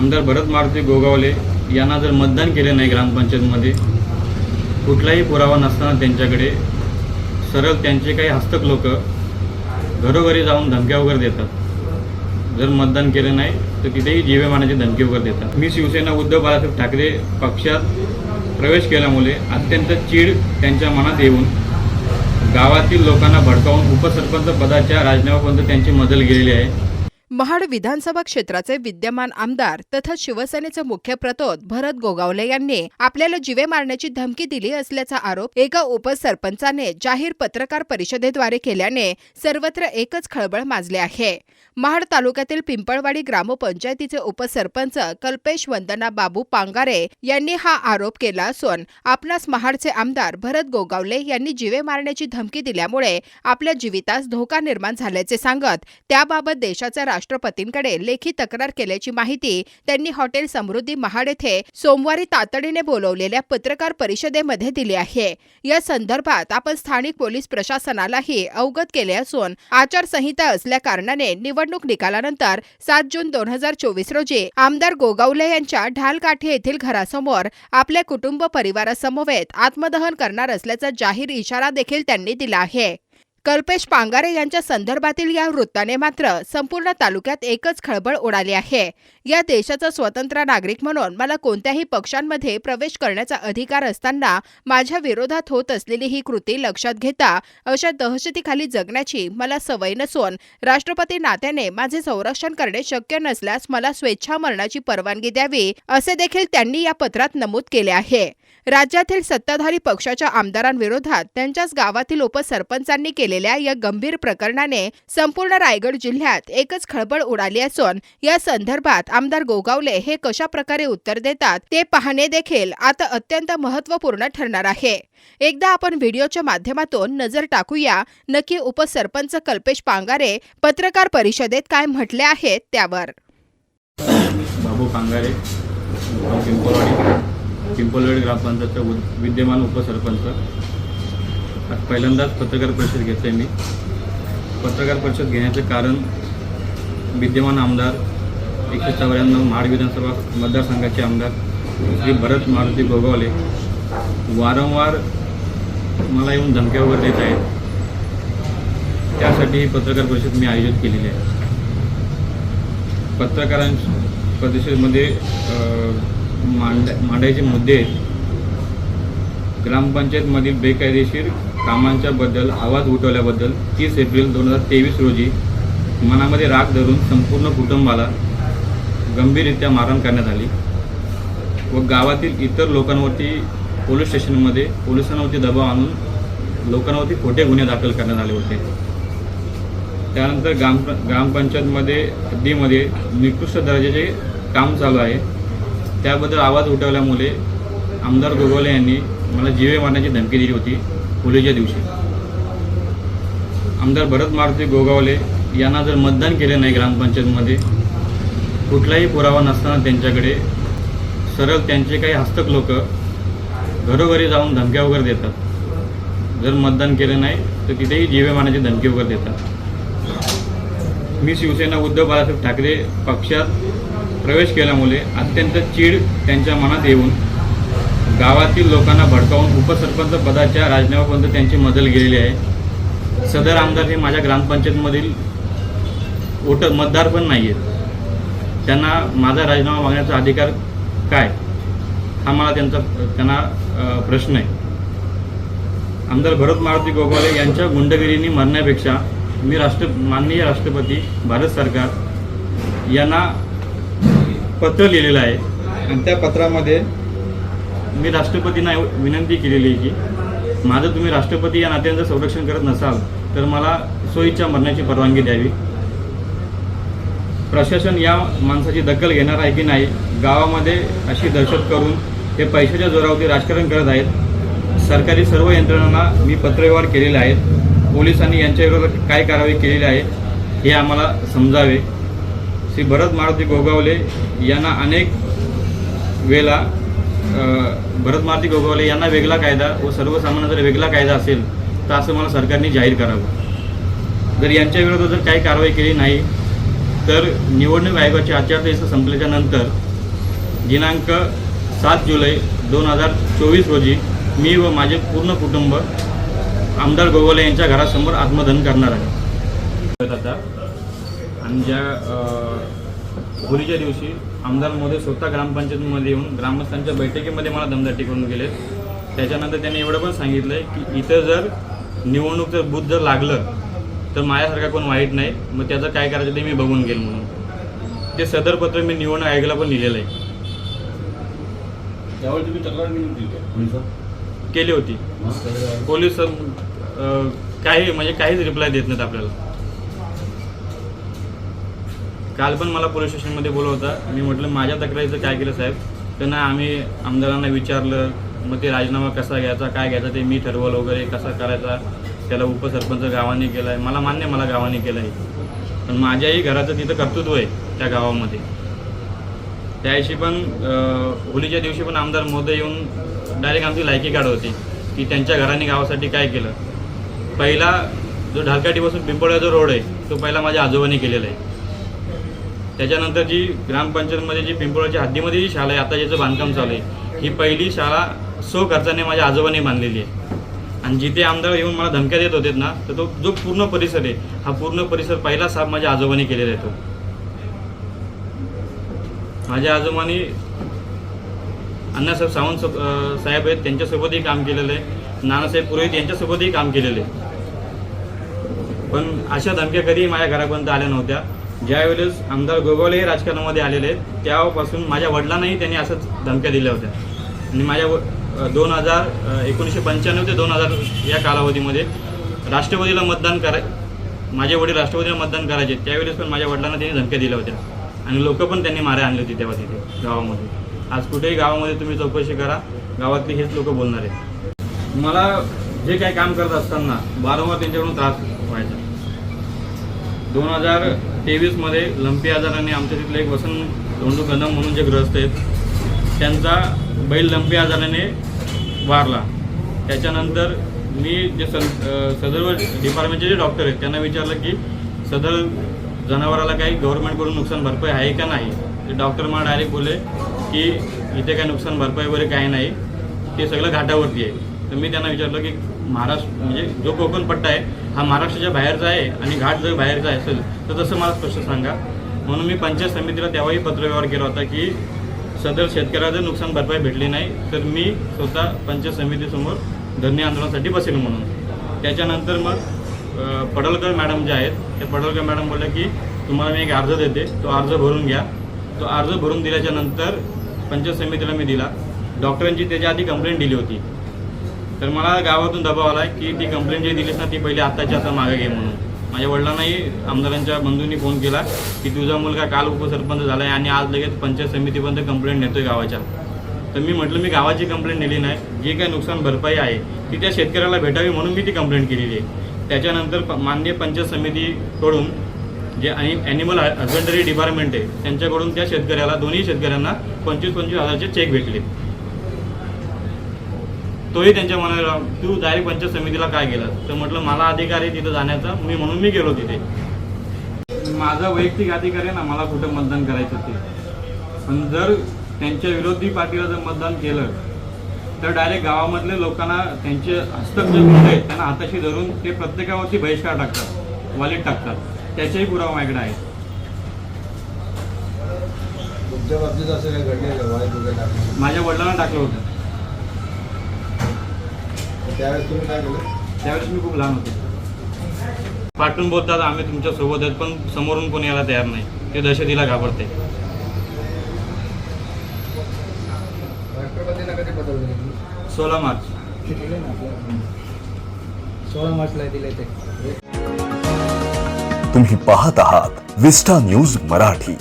आमदार भरत मारुती गोगावले यांना जर मतदान केले नाही ग्रामपंचायतमध्ये कुठलाही पुरावा नसताना त्यांच्याकडे सरळ त्यांचे काही हस्तक लोक घरोघरी जाऊन धमक्या वगैरे देतात. जर मतदान केलं नाही तर तिथेही जीवे मारण्याची धमकी वगैरे देतात. मी शिवसेना उद्धव बाळासाहेब ठाकरे पक्षात प्रवेश केल्यामुळे अत्यंत चीड त्यांच्या मनात येऊन गावातील लोकांना भडकावून उपसरपंच पदाच्या राजीनाम्यापर्यंत त्यांची मजल गेलेली आहे. महाड विधानसभा क्षेत्राचे विद्यमान आमदार तथा शिवसेनेचे मुख्य प्रतोद भरत गोगावले यांनी आपल्याला जिवे मारण्याची धमकी दिली असल्याचा आरोप एका उपसरपंचाने जाहीर पत्रकार परिषदेद्वारे केल्याने सर्वत्र एकच खळबळ माजली आहे. महाड तालुक्यातील पिंपळवाडी ग्रामपंचायतीचे उपसरपंच कल्पेश वंदना बाबू पांगारे यांनी हा आरोप केला असून आपणास महाडचे आमदार भरत गोगावले यांनी जिवे मारण्याची धमकी दिल्यामुळे आपल्या जीवितास धोका निर्माण झाल्याचे सांगत त्याबाबत देशाचा राष्ट्रपतींकडे लेखी तक्रार केल्याची माहिती त्यांनी हॉटेल समृद्धी महाड येथे सोमवारी तातडीने बोलवलेल्या पत्रकार परिषदेमध्ये दिली आहे. या संदर्भात आपण स्थानिक पोलीस प्रशासनालाही अवगत केले असून आचारसंहिता असल्या कारणाने निवडणूक निकालानंतर सात जून दोन हजार चोवीस रोजी आमदार गोगावले यांच्या ढालकाठी येथील घरासमोर आपल्या कुटुंब परिवारासमवेत आत्मदहन करणार असल्याचा जाहीर इशारा देखील त्यांनी दिला आहे. कल्पेश पांगारे यांच्या संदर्भातील या वृत्ताने मात्र संपूर्ण तालुक्यात एकच खळबळ उडाली आहे. या देशाचा स्वतंत्र नागरिक म्हणून मला कोणत्याही पक्षांमध्ये प्रवेश करण्याचा अधिकार असताना माझ्या विरोधात होत असलेली ही कृती लक्षात घेता अशा दहशतीखाली जगण्याची मला सवय नसून राष्ट्रपती नात्याने माझे संरक्षण करणे शक्य नसल्यास मला स्वेच्छा मरणाची परवानगी द्यावी असे देखील त्यांनी या पत्रात नमूद केले आहे. राज्यातील सत्ताधारी पक्षाच्या आमदारांविरोधात त्यांच्याच गावातील उपसरपंचांनी केलेल्या या गंभीर प्रकरणाने संपूर्ण रायगड जिल्ह्यात एकच खळबळ उडाली असून या संदर्भात आमदार गोगावले हे कशा प्रकारे उत्तर देतात ते पाहणे देखील आता अत्यंत महत्त्वपूर्ण ठरणार आहे. एकदा आपण व्हिडिओच्या माध्यमातून नजर टाकूया. नक्की उपसरपंच कल्पेश पांगारे पत्रकार परिषदेत काय म्हटले आहेत त्यावर. बाबू पांगारे पिंपलवाडी पिंपलवाडी ग्रामपंचायतचा विद्यमान उपसरपंच पहिल्यांदाच पत्रकार परिषद घेतली मी. पत्रकार परिषद घेण्याचं कारण विद्यमान आमदार एकशे चौऱ्याण्णव महाड विधानसभा मतदारसंघाचे आमदार श्री भरत मारुती गोगावले वारंवार मला येऊन धमक्या वगैरे देत आहेत. त्यासाठी ही पत्रकार परिषद मी आयोजित केलेली आहे. पत्रकारां परिषदेमध्ये मांड मांडायचे मुद्दे ग्रामपंचायतमधील बेकायदेशीर कामांच्या बद्दल आवाज उठवल्याबद्दल तीस एप्रिल दोन हजार तेवीस रोजी मनामध्ये राग धरून संपूर्ण कुटुंबाला गंभीररित्या मारहाण करण्यात आली व गावातील इतर लोकांवरती पोलीस स्टेशनमध्ये पोलिसांवरती दबाव आणून लोकांवरती खोटे गुन्हे दाखल करण्यात आले होते. त्यानंतर ग्राम ग्रामपंचायतमध्ये हद्दीमध्ये निकृष्ट दर्जाचे काम चालू आहे. त्याबद्दल आवाज उठवल्यामुळे आमदार गोगवले यांनी मला जीवे मारण्याची धमकी दिली होती. होळीच्या दिवशी. आमदार भरत मारुती गोगावले यांना जर मतदान केले नाही ग्रामपंचायतमध्ये कुठलाही पुरावा नसताना त्यांच्याकडे सरळ त्यांचे काही हस्तक लोक घरोघरी जाऊन धमक्या वगैरे देतात. जर मतदान केलं नाही तर तिथेही जीवेमानाची धमकी वगैरे देतात. मी शिवसेना उद्धव बाळासाहेब ठाकरे पक्षात प्रवेश केल्यामुळे अत्यंत चीड त्यांच्या मनात येऊन गावातील लोकांना भडकावून उपसरपंच पदाच्या राजीनाम्यापर्यंत त्यांची मदल गेलेली आहे. सदर आमदार हे माझ्या ग्रामपंचायतमधील वोट मतदार पण नाही आहेत त्यांना माझा राजीनामा मागण्याचा अधिकार काय? हा मला त्यांचा त्यांना प्रश्न आहे. आमदार भरत मारुती गोगावले यांच्या गुंडगिरीने मरण्यापेक्षा मी राष्ट्र माननीय राष्ट्रपती भारत सरकार यांना पत्र लिहिलेलं आहे. आणि त्या पत्रामध्ये मी राष्ट्रपतींना विनंती केलेली आहे की माझं तुम्ही राष्ट्रपती या नात्यांचं संरक्षण करत नसाल तर मला सोयीच्या मरण्याची परवानगी द्यावी. प्रशासन या माणसाची दखल घेणार आहे की नाही गावामध्ये अशी दहशत करून हे पैशाच्या जोरावरती राजकारण करत आहेत. सरकारी सर्व यंत्रणांना मी पत्रव्यवहार केलेले आहेत. पोलिसांनी यांच्याविरोधात काय कारवाई केलेली आहे हे आम्हाला समजावे. श्री भरत मारुती गोगावले यांना अनेक वेळा भरत मारुती गोगावले यांना वेगळा कायदा व सर्वसामान्य जर वेगळा कायदा असेल तर असं मला सरकारने जाहीर करावं. जर यांच्या विरोधात जर काही कारवाई केली नाही तर निवडणूक आयोगाची आचारसंहिता संपल्याच्या नंतर दिनांक सात जुलै दोन हजार चोवीस रोजी मी व माझे पूर्ण कुटुंब आमदार गोगोले यांच्या घरासमोर आत्मदहन करणार आहे. आता आणि ज्या होळीच्या दिवशी आमदार मोदी स्वतः ग्रामपंचायतीमध्ये येऊन ग्रामस्थांच्या बैठकीमध्ये मला दमदाटी करून गेले. त्याच्यानंतर त्यांनी एवढं पण सांगितलं आहे की इथं जर निवडणूक जर बूथ जर लागलं तर माझ्यासारखा कोण वाईट नाही. मग त्याचं काय करायचं ते मी बघून घेईल म्हणून. ते सदर पत्र मी निवडणूक आयोगाला पण लिहिलेलं आहे त्यावेळी तुम्ही तक्रार केली होती का? पोलिसात केली होती. मग त्याला काय? पोलीस अ, काही म्हणजे काहीच रिप्लाय देत नाहीत आपल्याला. काल पण मला पोलीस स्टेशनमध्ये बोलवता मी म्हटलं माझ्या तक्रारीचं काय केलं साहेब? तर ना आम्ही आमदारांना विचारलं मग ते राजीनामा कसा घ्यायचा काय घ्यायचा ते मी ठरवलं वगैरे कसा करायचा? त्याला उपसरपंच गावाने केलं आहे मला मान्य मला गावाने केलं आहे पण माझ्याही घराचं तिथं कर्तृत्व आहे त्या गावामध्ये. त्या दिवशी पण होलीच्या दिवशी पण आमदार मोदी येऊन डायरेक्ट आमची लायकी काढत होती की त्यांच्या घराने गावासाठी काय केलं? पहिला जो ढालकाठीपासून पिंपळा जो रोड आहे तो पहिला माझ्या आजोबांनी केलेला आहे. त्याच्यानंतर जी ग्रामपंचायतमध्ये जी पिंपळाच्या हद्दीमध्ये जी शाळा आहे आता ज्याचं बांधकाम चालू आहे ही पहिली शाळा सो खर्चाने माझ्या आजोबांनी बांधलेली आहे. आणि जिथे आमदार येऊन मला धमक्या देत होते ना तर तो जो पूर्ण परिसर आहे हा पूर्ण परिसर पहिला साफ माझ्या आजोबांनी केलेला आहे तो. माझ्या आजोबांनी अण्णासाहेब सावंत साहेब आहेत त्यांच्यासोबतही काम केलेलं आहे. नानासाहेब पुरोहित यांच्यासोबतही काम केलेलं आहे. पण अशा धमक्या कधीही माझ्या घरापर्यंत आल्या नव्हत्या. ज्यावेळेस आमदार गोगावले हे राजकारणामध्ये आलेले आहेत त्यापासून माझ्या वडिलांनाही त्यांनी असंच धमक्या दिल्या होत्या. आणि माझ्या व दोन हजार एकोणीसशे पंच्याण्णव ते दोन हजार या कालावधीमध्ये राष्ट्रवादीला मतदान कराय माझे वडील राष्ट्रवादीला मतदान करायचे त्यावेळेस पण माझ्या वडिलांना त्यांनी धमक्या दिल्या होत्या. आणि लोक पण त्यांनी मारे आणले होते तेव्हा तिथे गावामध्ये. आज कुठेही गावामध्ये तुम्ही चौकशी करा गावातली हेच लोक बोलणार आहेत. मला जे काही काम करत असताना वारंवार त्यांच्याकडून त्रास व्हायचा. दोन हजार तेवीसमध्ये लंपी आजाराने आमच्या तिथले एक वसंत धोंडू कदम म्हणून जे ग्रस्त आहेत त्यांचा बैल लंपी आजाराने वारला. त्याच्यानंतर मी जे सन सदर डिपार्टमेंटचे जे डॉक्टर आहेत त्यांना विचारलं की सदर जनावराला काही गव्हर्नमेंटकडून नुकसान भरपाई आहे का नाही? ते डॉक्टर मला डायरेक्ट बोलले की इथे काही नुकसान भरपाई वगैरे काही नाही. ते सगळं घाटावरती आहे. तर मी त्यांना विचारलं की महाराष्ट्र म्हणजे जो कोकण पट्टा आहे हा महाराष्ट्राच्या बाहेरचा आहे आणि घाट जर बाहेरचा असेल तर तसं मला स्पष्ट सांगा. म्हणून मी पंचायत समितीला तेव्हाही पत्रव्यवहार केला होता की सदर शेतकऱ्याचं नुकसान भरपाई भेटली नाही तर मी स्वतः पंचायत समितीसमोर धरणे आंदोलनासाठी बसेल म्हणून. त्याच्यानंतर मग अ, पडळकर मॅडम जे आहेत ते पडळकर मॅडम बोलल्या की तुम्हाला मी एक अर्ज देते तो अर्ज भरून घ्या. तो अर्ज भरून दिल्याच्या नंतर पंचायत समितीला मी दिला. डॉक्टरांची त्याच्या आधी कंप्लेंट दिली होती. तर मला गावातून दबाव आला आहे की ती कंप्लेंट जी दिलीस ना ती पहिली आत्ताची आता मागे घे म्हणून. माझ्या वडिलांनाही आमदारांच्या बंधूंनी फोन केला की तुझा मुलगा काल उपसरपंच झाला आहे आणि आज लगेच पंचायत समितीपर्यंत कंप्लेंट नेतोय गावाच्या. तर मी म्हटलं मी गावाची कंप्लेंट नेली नाही. जी काही नुकसान भरपाई आहे ती त्या शेतकऱ्याला भेटावी म्हणून मी ती कंप्लेंट केलेली आहे. त्याच्यानंतर प- माननीय पंचायत समितीकडून जे आणि ॲनिमल हजबंडरी डिपार्टमेंट आहे त्यांच्याकडून त्या शेतकऱ्याला दोन्ही शेतकऱ्यांना पंचवीस पंचवीस हजारचे चेक भेटले. तोही त्यांच्या मनाला तू डायरेक्ट पंचायत समितीला काय गेला तर म्हटलं मला अधिकार आहे तिथं जाण्याचा. मी म्हणून मी गेलो तिथे. माझा वैयक्तिक अधिकार आहे ना मला कुठं मतदान करायचं ते. पण जर त्यांच्या विरोधी पार्टीला जर मतदान केलं तर डायरेक्ट गावामधले लोकांना त्यांचे हस्तक जे गुंड आहेत त्यांना हाताशी धरून ते प्रत्येकावरती बहिष्कार टाकतात वॉलेट टाकतात. त्याचाही पुरावा माझ्याकडे आहे. तुमच्या बाबतीत असं काय घडलं माझ्या वडिलांना टाकलं होतं. त्यावेळेस तुम्ही काय केलं? त्यावेळेस मी खूप लहान होतो. पाठवून बोलतात आम्ही तुमच्यासोबत आहेत पण समोरून कोणी यायला तयार नाही. ते दहशतीला घाबरते. राष्ट्रपतींना कधी पत्र दिले? सोळा मार्च. दिले ना आपल्या सोळा मार्चला दिले ते. तुम्ही पाहत आहात विस्टा न्यूज मराठी.